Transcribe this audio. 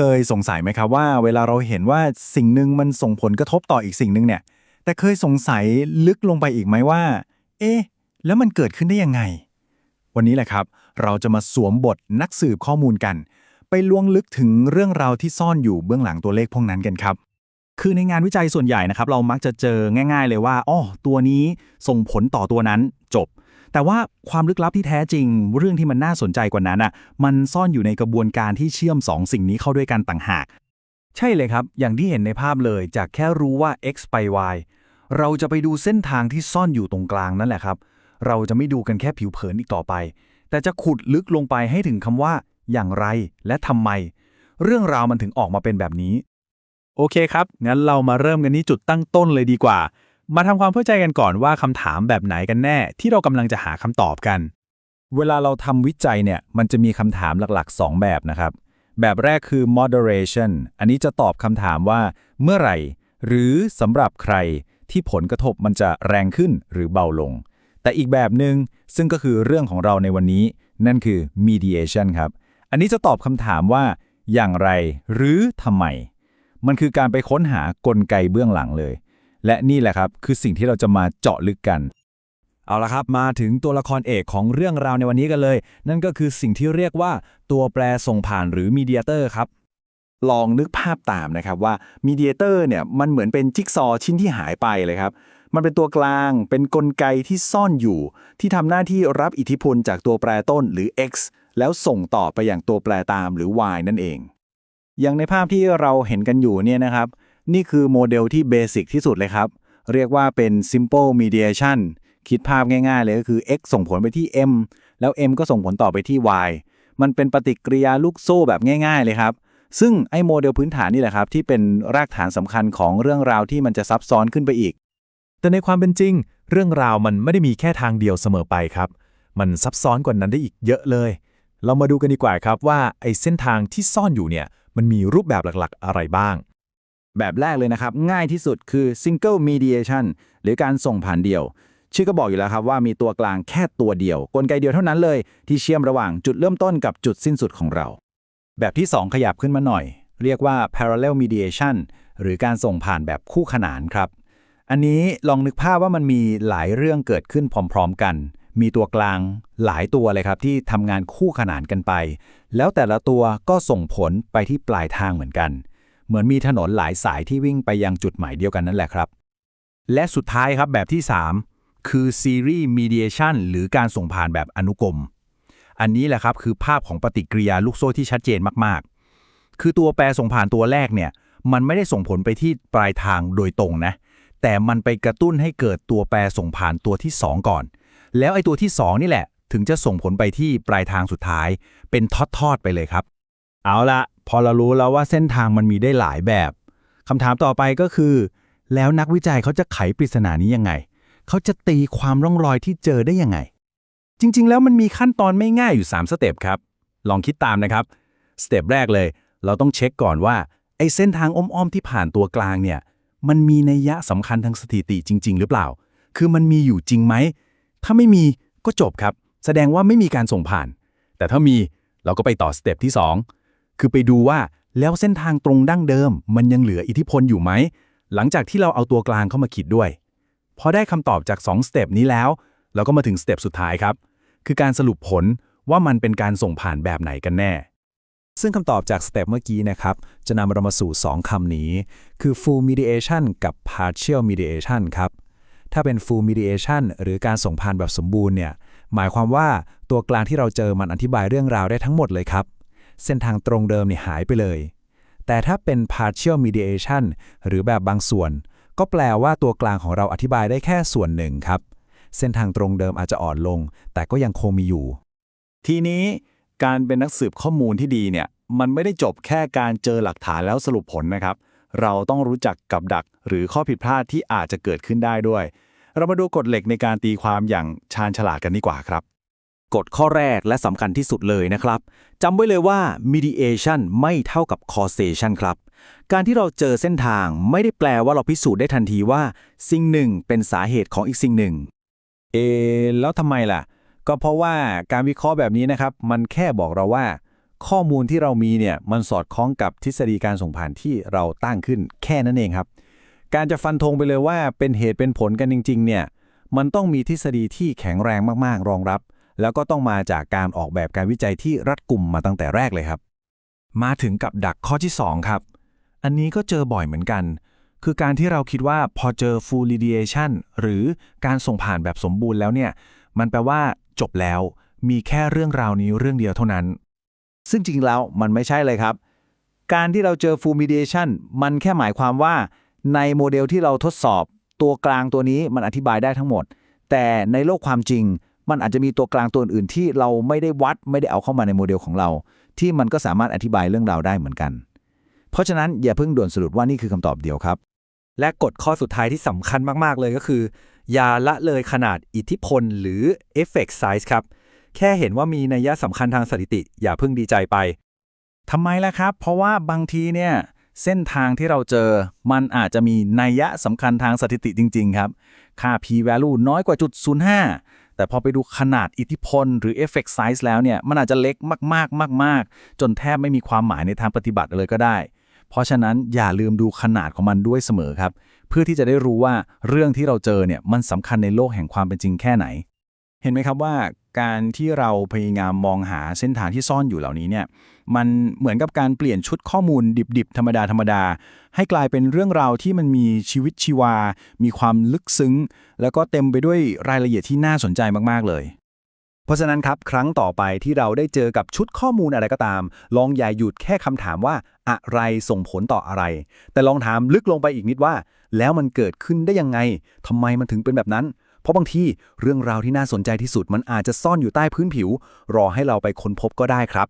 เคยสงสัยไหมครับว่า เวลาเราเห็นว่าสิ่งหนึ่งมันส่งผลกระทบต่ออีกสิ่งหนึ่งเนี่ย แต่เคยสงสัยลึกลงไปอีกไหมว่า เอ๊ะ แล้วมันเกิดขึ้นได้ยังไง วันนี้แหละครับ เราจะมาสวมบทนักสืบข้อมูลกัน ไปล้วงลึกถึงเรื่องราวที่ซ่อนอยู่เบื้องหลังตัวเลขพวกนั้นกันครับคือในงานวิจัยส่วนใหญ่นะครับ เรามักจะเจอง่าย ๆ เลยว่าอ๋อตัวนี้ส่งผลต่อตัวนั้นจบ แต่ว่าความลึกลับที่แท้จริง เรื่องที่มันน่าสนใจกว่านั้นอะมันซ่อนอยู่ในกระบวนการที่เชื่อมสองสิ่งนี้เข้าด้วยกันต่างหาก ใช่เลยครับ อย่างที่เห็นในภาพเลยจากแค่รู้ว่า x ไป y เราจะไปดูเส้นทางที่ซ่อนอยู่ตรงกลางนั่นแหละครับ เราจะไม่ดูกันแค่ผิวเผินอีกต่อไป แต่จะขุดลึกลงไปให้ถึงคำว่า อย่างไรและทำไม เรื่องราวมันถึงออกมาเป็นแบบนี้ โอเคครับ งั้นเรามาเริ่มกันที่จุดตั้งต้นเลยดีกว่า มาทำความเข้าใจกันก่อนว่าคำถามแบบไหนกันแน่ ที่เรากำลังจะหาคำตอบกัน เวลาเราทำวิจัยเนี่ยมันจะมีคำถามหลักๆ 2 แบบนะครับ แบบแรกคือ moderation อันนี้จะตอบคำถามว่า เมื่อไหร่ หรือสำหรับใครที่ผลกระทบมันจะแรงขึ้นหรือเบาลง แต่อีกแบบหนึ่งซึ่งก็คือเรื่องของเราในวันนี้ นั่นคือ mediation ครับ อันนี้จะตอบคำถามว่า อย่างไร หรือทำไม มันคือการไปค้นหากลไกเบื้องหลังเลย และนี่แหละครับคือสิ่งที่เราจะมาเจาะลึกกัน เอาละครับมาถึงตัวละครเอกของเรื่องราวในวันนี้กันเลย นั่นก็คือสิ่งที่เรียกว่าตัวแปรส่งผ่านหรือมีเดียเตอร์ครับลองนึกภาพตามนะครับว่ามีเดียเตอร์เนี่ยมันเหมือนเป็นจิ๊กซอว์ชิ้นที่หายไปเลยครับ มันเป็นตัวกลางเป็นกลไกที่ซ่อนอยู่ ที่ทำหน้าที่รับอิทธิพลจากตัวแปรต้นหรือ x แล้วส่งต่อไปอย่างตัวแปรตามหรือ y นั่นเอง อย่างในภาพที่เราเห็นกันอยู่เนี่ยนะครับ นี่คือโมเดลที่เบสิกที่สุดเลยครับ เรียกว่าเป็น simple mediation คิดภาพง่ายๆเลยก็คือ x ส่งผลไปที่ m แล้ว m ก็ส่งผลต่อไปที่ y มันเป็นปฏิกิริยาลูกโซ่แบบง่ายๆเลยครับ ซึ่งไอ้โมเดลพื้นฐานนี่แหละครับ ที่เป็นรากฐานสำคัญของเรื่องราวที่มันจะซับซ้อนขึ้นไปอีก แต่ในความเป็นจริง เรื่องราวมันไม่ได้มีแค่ทางเดียวเสมอไปครับ มันซับซ้อนกว่านั้นได้อีกเยอะเลย เรามาดูกันดีกว่าครับว่าไอ้เส้นทางที่ซ่อนอยู่เนี่ยมันมีรูปแบบหลักๆ อะไรบ้าง แบบแรกเลยนะครับ ง่ายที่สุดคือ single mediation หรือการส่งผ่านเดียว ชื่อก็บอกอยู่แล้วครับว่ามีตัวกลางแค่ตัวเดียว กลไกเดียวเท่านั้นเลย ที่เชื่อมระหว่างจุดเริ่มต้นกับจุดสิ้นสุดของเรา แบบที่ 2 ขยับขึ้นมาหน่อย เรียกว่า parallel mediation หรือการส่งผ่านแบบคู่ขนานครับ อันนี้ลองนึกภาพว่ามันมีหลายเรื่องเกิดขึ้นพร้อม ๆ กัน มีตัวกลางหลายตัวเลยครับที่ทำงานคู่ขนานกันไป แล้วแต่ละตัวก็ส่งผลไปที่ปลายทางเหมือนกัน เหมือนมีถนนหลายสายที่วิ่งไปยังจุดหมายเดียวกันนั่นแหละครับ และสุดท้ายครับแบบที่ 3 คือ Series Mediation หรือการส่งผ่านแบบอนุกรม อันนี้แหละครับคือภาพของปฏิกิริยาลูกโซ่ที่ชัดเจนมากๆ คือตัวแปรส่งผ่านตัวแรกเนี่ยมันไม่ได้ส่งผลไปที่ปลายทางโดยตรงนะ แต่มันไปกระตุ้นให้เกิดตัวแปรส่งผ่านตัวที่ 2 ก่อน แล้วไอ้ตัวที่ 2 นี่แหละ ถึงจะส่งผลไปที่ปลายทางสุดท้าย เป็นทอดๆไปเลยครับ เอาละ พอเรารู้แล้วว่าเส้นทางมันมีได้หลายแบบคำถามต่อไปก็คือ แล้วนักวิจัยเขาจะไขปริศนานี้ยังไง เขาจะตีความร่องรอยที่เจอได้ยังไง จริง ๆ แล้วมันมีขั้นตอนไม่ง่ายอยู่ 3 สเต็ปครับ ลองคิดตามนะครับ สเต็ปแรกเลย เราต้องเช็คก่อนว่าไอ้เส้นทางอ้อมๆที่ผ่านตัวกลางเนี่ย มันมีนัยยะสำคัญทางสถิติจริง ๆ หรือเปล่า คือมันมีอยู่จริงไหม ถ้าไม่มีก็จบครับ แสดงว่าไม่มีการส่งผ่าน แต่ถ้ามีเราก็ไปต่อสเต็ปที่2 คือไปดูว่าแล้วเส้นทางตรงดั้งเดิม มันยังเหลืออิทธิพลอยู่ไหม หลังจากที่เราเอาตัวกลางเข้ามาคิดด้วย พอได้คำตอบจาก2สเต็ปนี้แล้ว เราก็มาถึงสเต็ปสุดท้ายครับ คือการสรุปผลว่ามันเป็นการส่งผ่านแบบไหนกันแน่ ซึ่งคำตอบจากสเต็ปเมื่อกี้นะครับ จะนำเรามาสู่ 2 คำนี้ คือ full mediation กับ partial mediation ครับถ้าเป็น full mediation หรือการส่งผ่านแบบสมบูรณ์เนี่ย หมายความว่าตัวกลางที่เราเจอมันอธิบายเรื่องราวได้ทั้งหมดเลยครับ เส้นทางตรงเดิมเนี่ยหายไปเลย แต่ถ้าเป็น partial mediation หรือแบบบางส่วน ก็แปลว่าตัวกลางของเราอธิบายได้แค่ส่วนหนึ่งครับ เส้นทางตรงเดิมอาจจะอ่อนลง แต่ก็ยังคงมีอยู่ ทีนี้การเป็นนักสืบข้อมูลที่ดีเนี่ยมันไม่ได้จบแค่การเจอหลักฐานแล้วสรุปผลนะครับ เราต้องรู้จักกับดักหรือข้อผิดพลาดที่อาจจะเกิดขึ้นได้ด้วย เรามาดูกฎเหล็กในการตีความอย่างชาญฉลาดกันดีกว่าครับ กฎข้อแรกและสำคัญที่สุดเลยนะครับจำไว้เลยว่า mediation ไม่เท่ากับ causation ครับ การที่เราเจอเส้นทางไม่ได้แปลว่าเราพิสูจน์ได้ทันทีว่า สิ่งหนึ่งเป็นสาเหตุของอีกสิ่งหนึ่ง เอ แล้วทำไมล่ะ ก็เพราะว่าการวิเคราะห์แบบนี้นะครับ มันแค่บอกเราว่า ข้อมูลที่เรามีเนี่ยมันสอดคล้องกับทฤษฎีการส่งผ่านที่เราตั้งขึ้นแค่นั้นเองครับ การจะฟันธงไปเลยว่าเป็นเหตุเป็นผลกันจริง ๆ เนี่ยมันต้องมีทฤษฎีที่แข็งแรงมากๆ รองรับ แล้วก็ต้องมาจากการออกแบบการวิจัยที่รัดกุมมาตั้งแต่แรกเลยครับ มาถึงกับดักข้อที่ 2 ครับ อันนี้ก็เจอบ่อยเหมือนกัน คือการที่เราคิดว่าพอเจอ full radiation หรือการส่งผ่านแบบสมบูรณ์แล้วเนี่ย มันแปลว่าจบแล้ว มีแค่เรื่องราวนี้เรื่องเดียวเท่านั้น ซึ่งจริงๆแล้วมันไม่ใช่เลยครับ การที่เราเจอ full mediation มันแค่หมายความว่า ในโมเดลที่เราทดสอบ ตัวกลางตัวนี้มันอธิบายได้ทั้งหมด แต่ในโลกความจริง มันอาจจะมีตัวกลางตัวอื่นๆที่เราไม่ได้วัดไม่ได้เอาเข้ามาในโมเดลของเรา ที่มันก็สามารถอธิบายเรื่องราวได้เหมือนกัน เพราะฉะนั้นอย่าเพิ่งด่วนสรุปว่านี่คือคำตอบเดียวครับ และกฎข้อสุดท้ายที่สำคัญมากๆเลยก็คือ อย่าละเลยขนาดอิทธิพลหรือ effect size ครับ แค่เห็นว่ามีนัยยะสำคัญทางสถิติ อย่าเพิ่งดีใจไปทำไมล่ะครับ เพราะว่าบางทีเนี่ยเส้นทางที่เราเจอ มันอาจจะมีนัยยะสำคัญทางสถิติจริง ๆ ครับ ค่า p value น้อยกว่าจุด 05 แต่พอไปดูขนาดอิทธิพล หรือ effect size แล้วเนี่ย มันอาจจะเล็กมากๆมากๆ จนแทบไม่มีความหมายในทางปฏิบัติเลยก็ได้ เพราะฉะนั้นอย่าลืมดูขนาดของมันด้วยเสมอครับ เพื่อที่จะได้รู้ว่าเรื่องที่เราเจอเนี่ยมันสำคัญในโลกแห่งความเป็นจริงแค่ไหน เห็นไหมครับว่า การที่เราพยายามมองหาเส้นทางที่ซ่อนอยู่เหล่านี้เนี่ยมันเหมือนกับการเปลี่ยนชุดข้อมูลดิบๆ ธรรมดาธรรมดา ให้กลายเป็นเรื่องราวที่มันมีชีวิตชีวา มีความลึกซึ้ง แล้วก็เต็มไปด้วยรายละเอียดที่น่าสนใจมากๆเลย เพราะฉะนั้นครับครั้งต่อไปที่เราได้เจอกับชุดข้อมูลอะไรก็ตาม ลองอย่าหยุดแค่คำถามว่าอะไรส่งผลต่ออะไร แต่ลองถามลึกลงไปอีกนิดว่า แล้วมันเกิดขึ้นได้ยังไงทำไมมันถึงเป็นแบบนั้น ราะบางทีเรื่องราวที่น่าสนใจที่สุดมันอาจจะซ่อนอยู่ใต้พื้นผิว รอให้เราไปค้นพบก็ได้ครับ